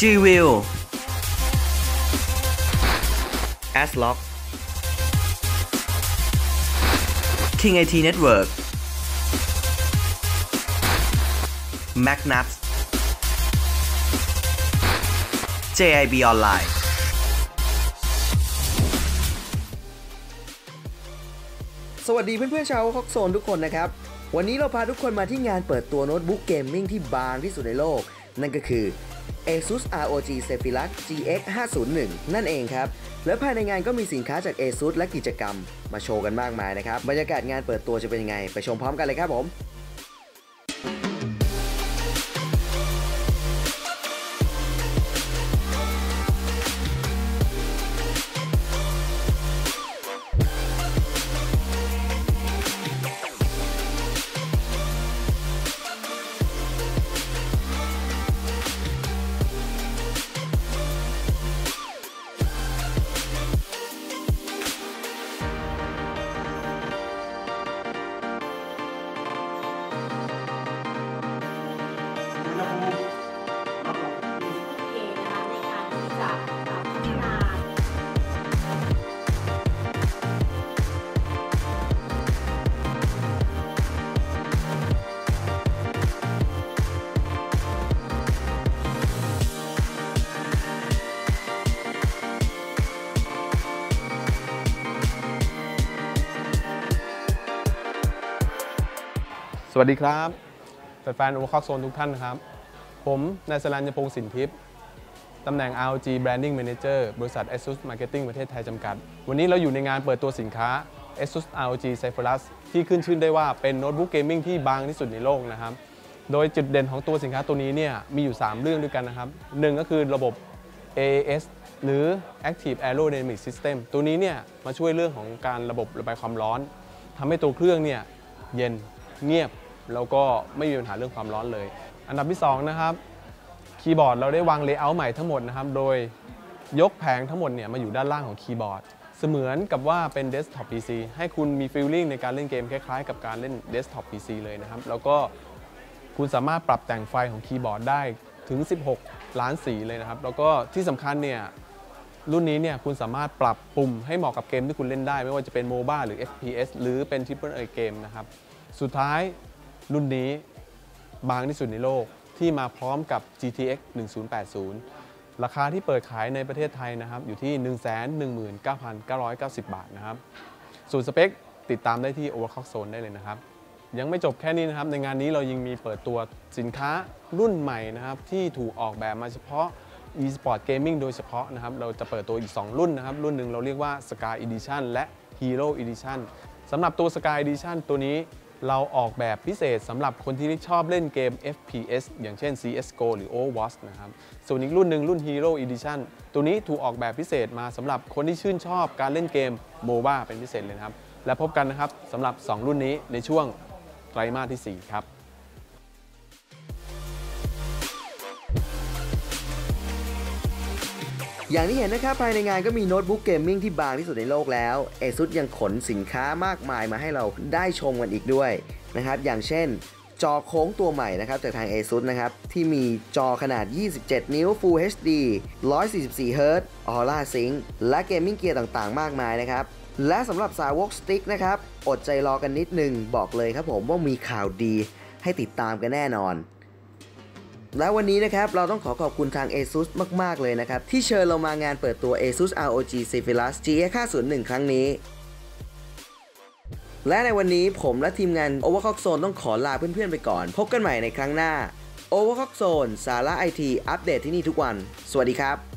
G-Wheel S-Lock King IT Network Magnus JIB Online สวัสดีเพื่อนๆชาวคอกโซนทุกคนนะครับ วันนี้เราพาทุกคนมาที่งานเปิดตัวโน้ตบุ๊กเกมมิ่งที่บางที่สุดในโลก นั่นก็คือ ASUS ROG Zephyrus GX 501นั่นเองครับ และภายในงานก็มีสินค้าจาก ASUS และกิจกรรม มาโชว์กันมากมายนะครับ บรรยากาศงานเปิดตัวจะเป็นยังไง ไปชมพร้อมกันเลยครับผม วัสดีครับแฟนๆโอเวอร์คอกโซนทุกท่านครับ ผมนายสรัญญพงศ์สินทิพย์ตำแหน่ง ROG Branding Manager บริษัท ASUS Marketing ประเทศไทยจำกัด วันนี้เราอยู่ในงานเปิดตัวสินค้า ASUS ROG Zephyrus ที่ขึ้นชื่อได้ว่าเป็นโน้ตบุ๊กเกมมิ่งที่บางที่สุดในโลกนะครับ โดยจุดเด่นของตัวสินค้าตัวนี้เนี่ยมีอยู่ 3 เรื่องด้วยกันนะครับหนึ่งก็คือระบบ AAS หรือ Active Aerodynamic System ตัวนี้เนี่ยมาช่วยเรื่องของการระบบระบายความร้อนทำให้ตัวเครื่องเนี่ยเย็นเงียบ แล้วก็ไม่มีปัญหาเรื่องความร้อนเลย อันดับที่ 2 นะครับ คีย์บอร์ดเราได้วางเลเยอร์ใหม่ทั้งหมดนะครับ โดยยกแผงทั้งหมดเนี่ยมาอยู่ด้านล่างของคีย์บอร์ด เสมือนกับว่าเป็นเดสก์ท็อป PC ให้คุณมีฟีลลิ่งในการเล่นเกมคล้ายๆ กับการเล่นเดสก์ท็อป PC เลยนะครับ แล้วก็คุณสามารถปรับแต่งไฟของคีย์บอร์ดได้ถึง 16 ล้านสีเลยนะครับ แล้วก็ที่สำคัญเนี่ยรุ่นนี้เนี่ยคุณสามารถปรับปุ่มให้เหมาะกับเกมที่คุณเล่นได้ ไม่ว่าจะเป็นโมบ้าหรือ FPS หรือเป็น Triple A เกมนะครับ สุดท้าย รุ่นนี้บางที่สุดในโลกที่มาพร้อมกับ GTX 1080 ราคาที่เปิดขายในประเทศไทยนะครับ อยู่ที่ 119,990 บาทนะครับ ส่วนสเปคติดตามได้ที่ Overclock Zone ได้เลยนะครับ ยังไม่จบแค่นี้นะครับ ในงานนี้เรายังมีเปิดตัวสินค้ารุ่นใหม่นะครับ ที่ถูกออกแบบมาเฉพาะ e-sport gaming โดยเฉพาะนะครับ เราจะเปิดตัวอีก 2 รุ่นนะครับ รุ่นหนึ่งเราเรียกว่า Sky Edition และ Hero Edition สำหรับตัว Sky Edition ตัวนี้ เราออกแบบพิเศษสำหรับคนที่ชอบเล่นเกม FPS อย่างเช่น CSGO หรือ Overwatch นะครับ ส่วนอีกรุ่นหนึ่งรุ่น Hero Edition ตัวนี้ถูกออกแบบพิเศษมาสำหรับคนที่ชื่นชอบการเล่นเกม MOBA เป็นพิเศษเลยครับ และพบกันนะครับสำหรับ 2 รุ่นนี้ในช่วงไตรมาสที่ 4 ครับ อย่างที่เห็นนะครับภายในงานก็มีโน้ตบุ๊กเกมมิ่งที่บางที่สุดในโลกแล้ว ASUS ยังขนสินค้ามากมายมาให้เราได้ชมกันอีกด้วยนะครับอย่างเช่น จอโค้งตัวใหม่นะครับจากทาง ASUS นะครับที่มีจอขนาด 27 นิ้ว Full HD 144 Hz Aura Sync และเกมมิ่งเกียร์ต่างๆ มากมายนะครับและสำหรับสาวกสติ๊กนะครับอดใจรอกันนิดนึงบอกเลยครับผมว่ามีข่าวดีให้ติดตามกันแน่นอน และวันนี้นะครับเราต้องขอขอบคุณทาง ASUS มาก ๆ เลยนะครับ ที่เชิญเรามางานเปิดตัว ASUS ROG Zephyrus GX 501ครั้งนี้ และในวันนี้ผมและทีมงาน Overclock Zone ต้องขอลาเพื่อน ๆ ไปก่อน พบกันใหม่ในครั้งหน้า Overclock Zone สาระไอทีอัปเดตที่นี่ทุกวัน สวัสดีครับ